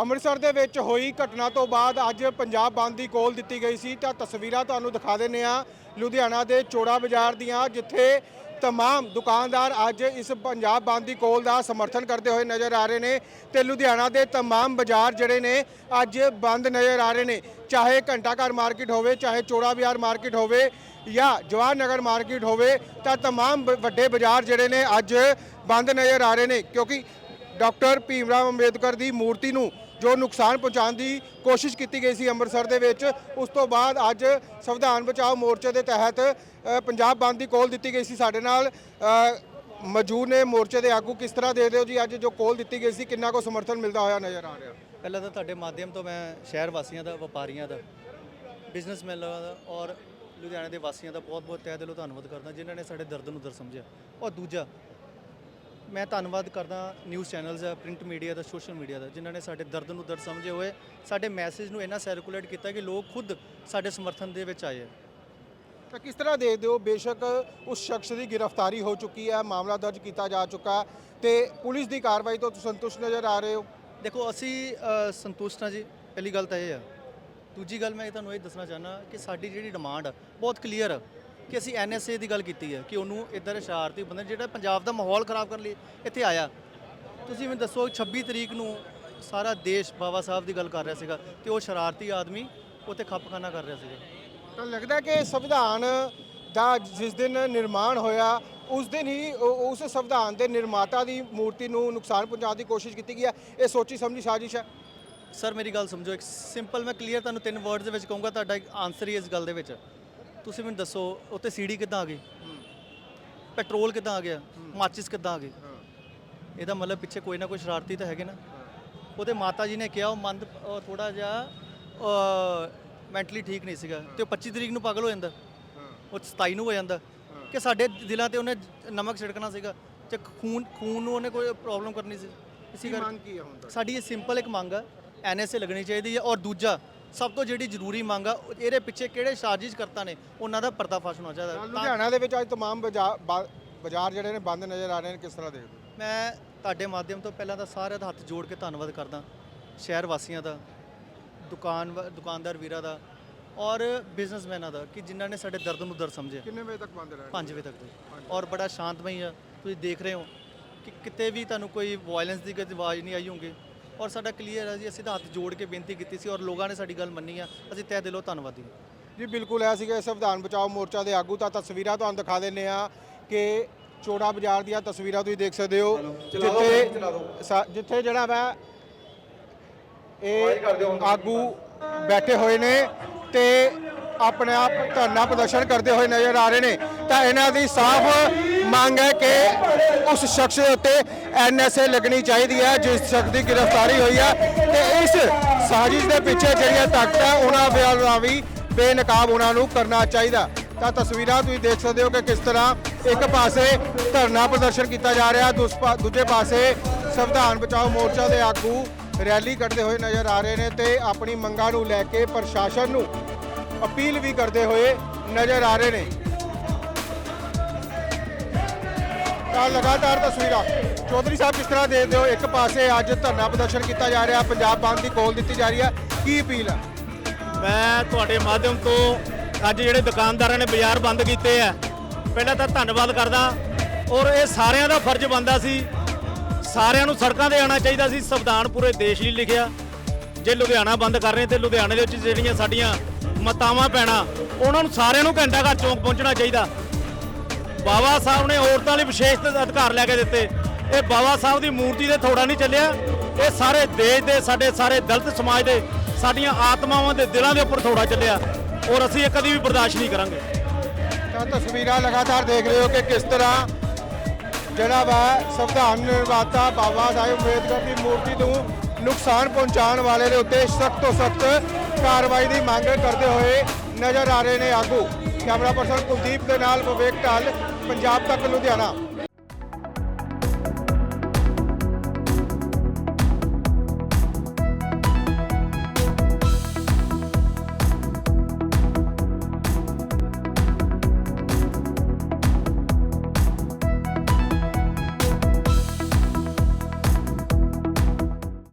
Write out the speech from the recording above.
ਅੰਮ੍ਰਿਤਸਰ ਦੇ ਵਿੱਚ ਹੋਈ ਘਟਨਾ ਤੋਂ ਬਾਅਦ ਅੱਜ ਪੰਜਾਬ ਬੰਦ ਦੀ ਕੋਲ ਦਿੱਤੀ ਗਈ ਸੀ ਤਾਂ ਤਸਵੀਰਾਂ ਤੁਹਾਨੂੰ ਦਿਖਾ ਦਿੰਨੇ ਆ ਲੁਧਿਆਣਾ ਦੇ ਚੋੜਾ ਬਾਜ਼ਾਰ ਦੀਆਂ ਜਿੱਥੇ तमाम ਦੁਕਾਨਦਾਰ ਅੱਜ ਇਸ ਪੰਜਾਬ ਬੰਦ ਦੀ ਕੋਲ ਦਾ ਸਮਰਥਨ ਕਰਦੇ ਹੋਏ ਨਜ਼ਰ ਆ ਰਹੇ ਨੇ ਤੇ ਲੁਧਿਆਣਾ ਦੇ तमाम ਬਾਜ਼ਾਰ ਜਿਹੜੇ ਨੇ ਅੱਜ ਬੰਦ ਨਜ਼ਰ ਆ ਰਹੇ ਨੇ ਚਾਹੇ ਘੰਟਾ ਘਰ ਮਾਰਕੀਟ ਹੋਵੇ ਚਾਹੇ ਚੋੜਾ ਬਾਜ਼ਾਰ ਮਾਰਕੀਟ ਹੋਵੇ ਜਾਂ ਜਵਾਹਰ ਨਗਰ ਮਾਰਕੀਟ ਹੋਵੇ ਤਾਂ तमाम ਬ- ਵੱਡੇ ਬਾਜ਼ਾਰ ਜਿਹੜੇ ਨੇ ਅੱਜ ਬੰਦ ਨਜ਼ਰ ਆ ਰਹੇ ਨੇ ਕਿਉਂਕਿ ਡਾਕਟਰ ਭੀਮਰਾਵ ਅੰਬੇਦਕਰ ਦੀ ਮੂਰਤੀ ਨੂੰ ਜੋ ਨੁਕਸਾਨ ਪਹੁੰਚਾਉਣ ਦੀ ਕੋਸ਼ਿਸ਼ ਕੀਤੀ ਗਈ ਸੀ ਅੰਮ੍ਰਿਤਸਰ ਦੇ ਵਿੱਚ, ਉਸ ਤੋਂ ਬਾਅਦ ਅੱਜ ਸੰਵਿਧਾਨ ਬਚਾਓ ਮੋਰਚੇ ਦੇ ਤਹਿਤ ਪੰਜਾਬ ਬੰਦ ਦੀ ਕੋਲ ਦਿੱਤੀ ਗਈ ਸੀ ਸਾਡੇ ਨਾਲ। ਮੌਜੂਦ ਨੇ ਮੋਰਚੇ ਦੇ ਆਗੂ ਕਿਸ ਤਰ੍ਹਾਂ ਦੇਖਦੇ ਹੋ ਜੀ? ਅੱਜ ਜੋ ਕੋਲ ਦਿੱਤੀ ਗਈ ਸੀ, ਕਿੰਨਾ ਕੋ ਸਮਰਥਨ ਮਿਲਦਾ ਹੋਇਆ ਨਜ਼ਰ ਆ ਰਿਹਾ? ਪਹਿਲਾਂ ਤਾਂ ਤੁਹਾਡੇ ਮਾਧਿਅਮ ਤੋਂ ਮੈਂ ਸ਼ਹਿਰ ਵਾਸੀਆਂ ਦਾ, ਵਪਾਰੀਆਂ ਦਾ ਬਿਜ਼ਨਸਮੈਨਾਂ ਦਾ ਔਰ ਲੁਧਿਆਣੇ ਦੇ ਵਾਸੀਆਂ ਦਾ ਬਹੁਤ-ਬਹੁਤ ਤਹਿ ਦਿਲੋਂ ਧੰਨਵਾਦ ਕਰਦਾ, ਜਿਨ੍ਹਾਂ ਨੇ ਸਾਡੇ ਦਰਦ ਨੂੰ ਦਰ ਸਮਝਿਆ ਔਰ ਦੂਜਾ ਮੈਂ ਧੰਨਵਾਦ ਕਰਦਾ ਨਿਊਜ਼ ਚੈਨਲਸ ਪ੍ਰਿੰਟ ਮੀਡੀਆ ਦਾ ਸੋਸ਼ਲ ਮੀਡੀਆ ਦਾ ਜਿਨ੍ਹਾਂ ਨੇ ਸਾਡੇ ਦਰਦ ਨੂੰ ਦਰਦ ਸਮਝੇ ਹੋਏ ਸਾਡੇ ਮੈਸੇਜ ਨੂੰ ਇੰਨਾ ਸਰਕੂਲੇਟ ਕੀਤਾ ਕਿ ਲੋਕ ਖੁਦ ਸਾਡੇ ਸਮਰਥਨ ਦੇ ਵਿੱਚ ਆਏ ਤਾਂ ਕਿਸ ਤਰ੍ਹਾਂ ਦੇਖਦੇ ਹੋ? ਬੇਸ਼ੱਕ ਉਸ ਸ਼ਖਸ ਦੀ ਗ੍ਰਿਫਤਾਰੀ ਹੋ ਚੁੱਕੀ ਹੈ ਮਾਮਲਾ ਦਰਜ ਕੀਤਾ ਜਾ ਚੁੱਕਾ ਤੇ ਪੁਲਿਸ ਦੀ ਕਾਰਵਾਈ ਤੋਂ ਤੁਸੀਂ ਸੰਤੁਸ਼ਟ ਨਜ਼ਰ ਆ ਰਹੇ ਹੋ? ਦੇਖੋ ਅਸੀਂ ਸੰਤੁਸ਼ਟ ਹਾਂ ਜੀ। ਪਹਿਲੀ ਗੱਲ ਤਾਂ ਇਹ ਆ। ਦੂਜੀ ਗੱਲ ਮੈਂ ਤੁਹਾਨੂੰ ਇਹ ਦੱਸਣਾ ਚਾਹਨਾ ਕਿ ਸਾਡੀ ਜਿਹੜੀ ਡਿਮਾਂਡ ਬਹੁਤ ਕਲੀਅਰ ਆ। ਕਿ ਅਸੀਂ ਐਨਐਸਏ ਦੀ ਗੱਲ ਕੀਤੀ ਹੈ ਕਿ ਉਹਨੂੰ ਇੱਧਰ ਸ਼ਰਾਰਤੀ ਬੰਦੇ ਜਿਹੜਾ ਪੰਜਾਬ ਦਾ ਮਾਹੌਲ ਖਰਾਬ ਕਰਨ ਲਈ ਇੱਥੇ ਆਇਆ। ਤੁਸੀਂ ਮੈਨੂੰ ਦੱਸੋ 26 ਤਰੀਕ ਨੂੰ ਸਾਰਾ ਦੇਸ਼ ਬਾਬਾ ਸਾਹਿਬ ਦੀ ਗੱਲ ਕਰ ਰਿਹਾ ਸੀਗਾ ਤੇ ਉਹ ਸ਼ਰਾਰਤੀ ਆਦਮੀ ਉੱਥੇ ਖੱਪਖਾਨਾ ਕਰ ਰਿਹਾ ਸੀਗਾ। ਤਾਂ ਲੱਗਦਾ ਕਿ ਸੰਵਿਧਾਨ ਦਾ ਜਿਸ ਦਿਨ ਨਿਰਮਾਣ ਹੋਇਆ ਉਸ ਦਿਨ ਹੀ ਉਸ ਸੰਵਿਧਾਨ ਦੇ ਨਿਰਮਾਤਾ ਦੀ ਮੂਰਤੀ ਨੂੰ ਨੁਕਸਾਨ ਪਹੁੰਚਾਉਣ ਦੀ ਕੋਸ਼ਿਸ਼ ਕੀਤੀ ਗਈ ਹੈ। ਇਹ ਸੋਚੀ ਸਮਝੀ ਸਾਜ਼ਿਸ਼ ਹੈ? ਸਰ ਮੇਰੀ ਗੱਲ ਸਮਝੋ ਇੱਕ ਸਿੰਪਲ ਮੈਂ ਕਲੀਅਰ ਤੁਹਾਨੂੰ ਤਿੰਨ ਵਰਡਸ ਦੇ ਵਿੱਚ ਕਹੂੰਗਾ ਤੁਹਾਡਾ ਇੱਕ ਆਨਸਰ ਹੀ ਇਸ ਗੱਲ ਦੇ ਵਿੱਚ। ਤੁਸੀਂ ਮੈਨੂੰ ਦੱਸੋ ਉੱਤੇ ਸੀਡੀ ਕਿੱਦਾਂ ਆ ਗਈ? ਪੈਟਰੋਲ ਕਿੱਦਾਂ ਆ ਗਿਆ? ਮਾਚਿਸ ਕਿੱਦਾਂ ਆ ਗਈ ਇਹਦਾ ਮਤਲਬ ਪਿੱਛੇ ਕੋਈ ਨਾ ਕੋਈ ਸ਼ਰਾਰਤੀ ਤਾਂ ਹੈਗੇ ਨਾ। ਉਹਦੇ ਮਾਤਾ ਜੀ ਨੇ ਕਿਹਾ ਉਹ ਮੰਦ ਥੋੜਾ ਜਿਹਾ ਮੈਂਟਲੀ ਠੀਕ ਨਹੀਂ ਸੀਗਾ ਤੇ ਉਹ 25 ਤਰੀਕ ਨੂੰ ਪਾਗਲ ਹੋ ਜਾਂਦਾ। ਉਹ 27 ਨੂੰ ਹੋ ਜਾਂਦਾ। ਕਿ ਸਾਡੇ ਦਿਲਾਂ ਤੇ ਉਹਨੇ ਨਮਕ ਛਿੜਕਣਾ ਸੀਗਾ। ਤੇ ਖੂਨ ਖੂਨ ਨੂੰ ਉਹਨੇ ਕੋਈ ਪ੍ਰੋਬਲਮ ਕਰਨੀ ਸੀ। ਇਸੇ ਕਰਕੇ ਮੰਗ ਕੀ ਹੈ ਹੁਣ ਤੱਕ? ਸਾਡੀ ਇਹ ਸਿੰਪਲ ਇੱਕ ਮੰਗ ਆ ਐਨਐਸਏ ਲੱਗਣੀ ਚਾਹੀਦੀ ਹੈ ਔਰ ਦੂਜਾ ਸਭ ਤੋਂ ਜਿਹੜੀ ਜ਼ਰੂਰੀ ਮੰਗ ਆ ਉਹ ਇਹਦੇ ਪਿੱਛੇ ਕਿਹੜੇ ਸਾਜ਼ਿਸ਼ ਕਰਤਾ ਨੇ ਉਹਨਾਂ ਦਾ ਪਰਦਾਫਾਸ਼ ਹੋਣਾ ਚਾਹੀਦਾ ਤਾਂ ਲੁਧਿਆਣਾ ਦੇ ਵਿੱਚ ਅੱਜ तमाम ਬਾਜ਼ਾਰ ਬਾ- ਬਾਜ਼ਾਰ ਜਿਹੜੇ ਨੇ ਬੰਦ ਨਜ਼ਰ ਆ ਰਹੇ ਨੇ ਕਿਸ ਤਰ੍ਹਾਂ ਦੇਖਦੇ ਹੋ ਮੈਂ ਤੁਹਾਡੇ ਮਾਧਿਅਮ ਤੋਂ ਪਹਿਲਾਂ ਤਾਂ ਸਾਰਿਆਂ ਦਾ ਹੱਥ ਜੋੜ ਕੇ ਧੰਨਵਾਦ ਕਰਦਾ ਸ਼ਹਿਰ ਵਾਸੀਆਂ ਦਾ ਦੁਕਾਨ ਵ- ਦੁਕਾਨਦਾਰ ਵੀਰਾਂ ਦਾ ਔਰ ਬਿਜ਼ਨਸਮੈਨਾਂ ਦਾ ਕਿ ਜਿਨ੍ਹਾਂ ਨੇ ਸਾਡੇ ਦਰਦ ਨੂੰ ਦਰਦ ਸਮਝਿਆ ਕਿੰਨੇ ਵਜੇ ਤੱਕ ਬੰਦ ਰਹਿਣਾ 5 ਵਜੇ ਤੱਕ ਦੇ ਔਰ ਬੜਾ ਸ਼ਾਂਤਮਈ ਆ ਤੁਸੀਂ ਦੇਖ ਰਹੇ ਹੋ ਕਿ ਕਿਤੇ ਵੀ ਤੁਹਾਨੂੰ ਕੋਈ ਵਾਇਲੈਂਸ ਦੀ ਕੋਈ ਆਵਾਜ਼ ਨਹੀਂ ਆਈ ਹੋਊਗੀ ਔਰ ਸਾਡਾ ਕਲੀਅਰ ਹੈ ਜੀ ਅਸੀਂ ਤਾਂ ਹੱਥ ਜੋੜ ਕੇ ਬੇਨਤੀ ਕੀਤੀ ਸੀ ਔਰ ਲੋਕਾਂ ਨੇ ਸਾਡੀ ਗੱਲ ਮੰਨੀ ਆ। ਅਸੀਂ ਤਹਿ ਦਿਲੋਂ ਧੰਨਵਾਦੀ ਹਾਂ। ਜੀ ਬਿਲਕੁਲ ਇਹ ਸੀਗਾ ਸੰਵਿਧਾਨ ਬਚਾਓ ਮੋਰਚਾ ਦੇ ਆਗੂ। ਤਾਂ ਤਸਵੀਰਾਂ ਤੁਹਾਨੂੰ ਦਿਖਾ ਦਿੰਨੇ ਆ ਕਿ ਚੋੜਾ ਬਾਜ਼ਾਰ ਦੀਆਂ ਤਸਵੀਰਾਂ ਤੁਸੀਂ ਦੇਖ ਸਕਦੇ ਹੋ। ਜਿੱਥੇ ਜਿੱਥੇ ਜਿਹੜਾ ਵਾ ਇਹ ਆਗੂ ਬੈਠੇ ਹੋਏ ਨੇ ਤੇ ਆਪਣੇ ਆਪ ਧਰਨਾ ਪ੍ਰਦਰਸ਼ਨ ਕਰਦੇ ਹੋਏ ਨਜ਼ਰ ਆ ਰਹੇ ਨੇ। ਤਾਂ ਇਹਨਾਂ ਦੀ ਸਾਫ਼ ਮੰਗ ਹੈ ਕਿ ਉਸ ਸ਼ਖਸ ਦੇ ਉੱਤੇ ਐਨਐਸਏ ਲੱਗਣੀ ਚਾਹੀਦੀ ਹੈ, ਜਿਸ ਸ਼ਖਸ ਦੀ ਗ੍ਰਿਫਤਾਰੀ ਹੋਈ ਹੈ ਤੇ ਇਸ ਸਾਜ਼ਿਸ਼ ਦੇ ਪਿੱਛੇ ਜਿਹੜੀਆਂ ਤਾਕਤਾਂ ਉਹਨਾਂ ਵੱਲੋਂ ਵੀ ਬੇਨਕਾਬ ਉਹਨਾਂ ਨੂੰ ਕਰਨਾ ਚਾਹੀਦਾ। ਤਾਂ ਤਸਵੀਰਾਂ ਤੁਸੀਂ ਦੇਖ ਸਕਦੇ ਹੋ ਕਿ ਕਿਸ ਤਰ੍ਹਾਂ ਇੱਕ ਪਾਸੇ ਧਰਨਾ ਪ੍ਰਦਰਸ਼ਨ ਕੀਤਾ ਜਾ ਰਿਹਾ, ਦੂਸ ਪਾ- ਦੂਜੇ ਪਾਸੇ ਸੰਵਿਧਾਨ ਬਚਾਓ ਮੋਰਚਾ ਦੇ ਆਗੂ ਰੈਲੀ ਕੱਢਦੇ ਹੋਏ ਨਜ਼ਰ ਆ ਰਹੇ ਨੇ ਤੇ ਆਪਣੀ ਮੰਗਾਂ ਨੂੰ ਲੈ ਕੇ ਪ੍ਰਸ਼ਾਸਨ ਨੂੰ ਅਪੀਲ ਵੀ ਕਰਦੇ ਹੋਏ ਨਜ਼ਰ ਆ ਰਹੇ ਨੇ। ਤਾਂ ਲਗਾਤਾਰ ਤਸਵੀਰਾਂ। ਚੌਧਰੀ ਸਾਹਿਬ ਕਿਸ ਤਰ੍ਹਾਂ ਦੇਖਦੇ ਹੋ, ਇੱਕ ਪਾਸੇ ਅੱਜ ਧਰਨਾ ਪ੍ਰਦਰਸ਼ਨ ਕੀਤਾ ਜਾ ਰਿਹਾ, ਪੰਜਾਬ ਬੰਦ ਦੀ ਕੋਲ ਦਿੱਤੀ ਜਾ ਰਹੀ ਹੈ। ਕੀ ਅਪੀਲ ਹੈ? ਮੈਂ ਤੁਹਾਡੇ ਮਾਧਿਅਮ ਤੋਂ ਅੱਜ ਜਿਹੜੇ ਦੁਕਾਨਦਾਰਾਂ ਨੇ ਬਾਜ਼ਾਰ ਬੰਦ ਕੀਤੇ ਆ, ਪਹਿਲਾਂ ਤਾਂ ਧੰਨਵਾਦ ਕਰਦਾ। ਔਰ ਇਹ ਸਾਰਿਆਂ ਦਾ ਫਰਜ਼ ਬਣਦਾ ਸੀ, ਸਾਰਿਆਂ ਨੂੰ ਸੜਕਾਂ ਤੇ ਆਉਣਾ ਚਾਹੀਦਾ ਸੀ। ਸੰਵਿਧਾਨ ਪੂਰੇ ਦੇਸ਼ ਲਈ ਲਿਖਿਆ। ਜੇ ਲੁਧਿਆਣਾ ਬੰਦ ਕਰ ਰਹੇ, ਤੇ ਲੁਧਿਆਣੇ ਦੇ ਵਿੱਚ ਜਿਹੜੀਆਂ ਸਾਡੀਆਂ ਮਤਾਵਾਂ ਪੈਣਾ, ਉਹਨਾਂ ਨੂੰ ਸਾਰਿਆਂ ਨੂੰ ਘੰਟਾ ਘਰ ਚੌਂਕ ਪਹੁੰਚਣਾ ਚਾਹੀਦਾ। ਬਾਬਾ ਸਾਹਿਬ ਨੇ ਔਰਤਾਂ ਲਈ ਵਿਸ਼ੇਸ਼ ਅਧਿਕਾਰ ਲੈ ਕੇ ਦਿੱਤੇ। ਇਹ ਬਾਬਾ ਸਾਹਿਬ ਦੀ ਮੂਰਤੀ ਤੇ ਥੋੜਾ ਨਹੀਂ ਚੱਲਿਆ। ਇਹ ਸਾਰੇ ਦੇਸ਼ ਦੇ, ਸਾਡੇ ਸਾਰੇ ਦਲਿਤ ਸਮਾਜ ਦੇ, ਸਾਡੀਆਂ ਆਤਮਾਵਾਂ ਦੇ ਦਿਲਾਂ ਦੇ ਉੱਪਰ ਥੋੜਾ ਚੱਲਿਆ। ਔਰ ਅਸੀਂ ਇਹ ਕਦੀ ਵੀ ਬਰਦਾਸ਼ਤ ਨਹੀਂ ਕਰਾਂਗੇ। ਤਾਂ ਤਸਵੀਰਾਂ ਲਗਾਤਾਰ ਦੇਖ ਰਹੇ ਹੋ ਕਿ ਕਿਸ ਤਰ੍ਹਾਂ ਜਿਹੜਾ ਵਾ ਸੰਵਿਧਾਨ ਨਿਰਮਾਤਾ ਬਾਬਾ ਸਾਹਿਬ ਅੰਬੇਦਕਰ ਦੀ ਮੂਰਤੀ ਨੂੰ ਨੁਕਸਾਨ ਪਹੁੰਚਾਉਣ ਵਾਲੇ ਦੇ ਉੱਤੇ ਸਖਤ ਤੋਂ ਸਖਤ ਕਾਰਵਾਈ ਦੀ ਮੰਗ ਕਰਦੇ ਹੋਏ ਨਜ਼ਰ ਆ ਰਹੇ ਨੇ ਆਗੂ। ਕੈਮਰਾ ਪਰਸਨ ਕੁਲਦੀਪ ਦੇ ਨਾਲ ਵਿਵੇਕ ਢਾਲ ਪੰਜਾਬ ਤੱਕ ਲੁਧਿਆਣਾ।